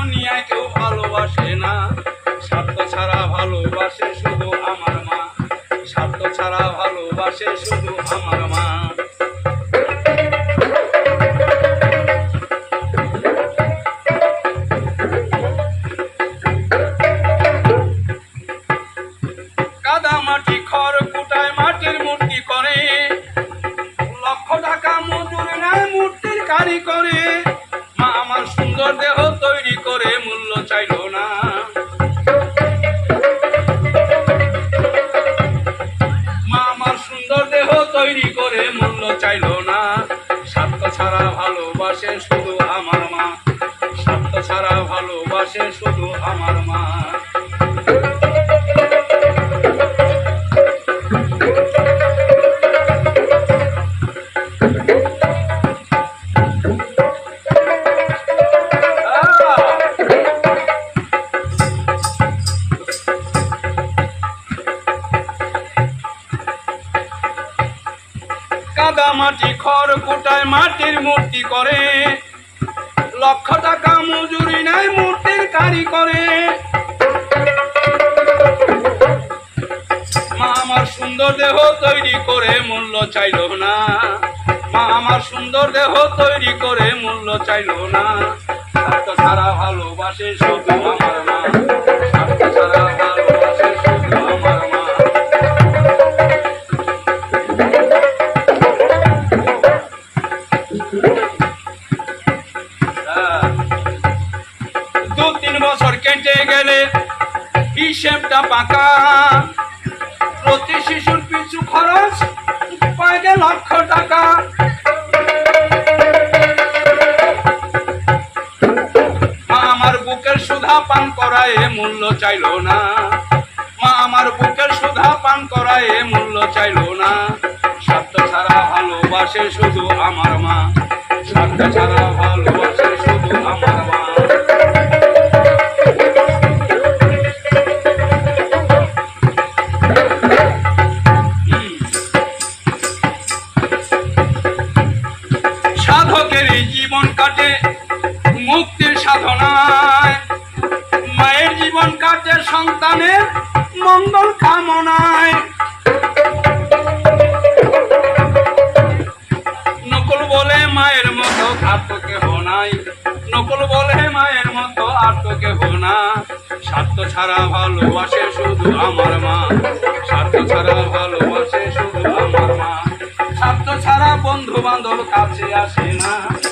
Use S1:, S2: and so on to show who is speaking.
S1: দুনিয়ায় কেউ ভালোবাসে না। স্বার্থ ছাড়া ভালোবাসে শুধু আমার মা। স্বার্থ ছাড়া ভালোবাসে শুধু আমার মা। কাদা মাটি, খড় কুটায় মাটির মূর্তি করে। লক্ষ টাকা মজুর নেয় কারি করে। মা, আমার সুন্দর দেহ চাইল না। মা আমার সুন্দর দেহ তৈরি করে মূল্য চাইল না। স্বার্থ ছাড়া ভালোবাসে শুধু আমার মা। স্বার্থ ছাড়া ভালোবাসে শুধু আমার মা। কাদা মাটি, খড় কুটায় মাটির মূর্তি করে। লক্ষ টাকা মজুরি নাই, মূর্তির কারি করে। মা আমার সুন্দর দেহ তৈরি করে, মূল্য চাইল না। মা আমার সুন্দর দেহ তৈরি করে, মূল্য চাইল না। ছাড়া ভালোবাসে শুধু আমার হিসেবটা পাকা। প্রতি শিশুর পিছু খরচ গে লক্ষ টাকা। মা আমার বুকের সুধা পান করায় মূল্য চাইলো না। মা আমার বুকের সুধা পান করায় মূল্য চাইলো না। স্বার্থ ছাড়া ভালোবাসে শুধু আমার মা। স্বার্থ ছাড়া কাটে মুক্তির সাধনায়। মায়ের জীবন কাটে সন্তানের মঙ্গল কামনায়। নকল বলে মায়ের মতো আর তো কেহ নাই। নকুল বলে মায়ের মতো আর তো কেহ না স্বার্থ ছাড়া ভালোবাসে শুধু আমার মা। স্বার্থ ছাড়া ভালোবাসে শুধু আমার মা। স্বার্থ ছাড়া বন্ধু বান্ধব কাছে আসে না।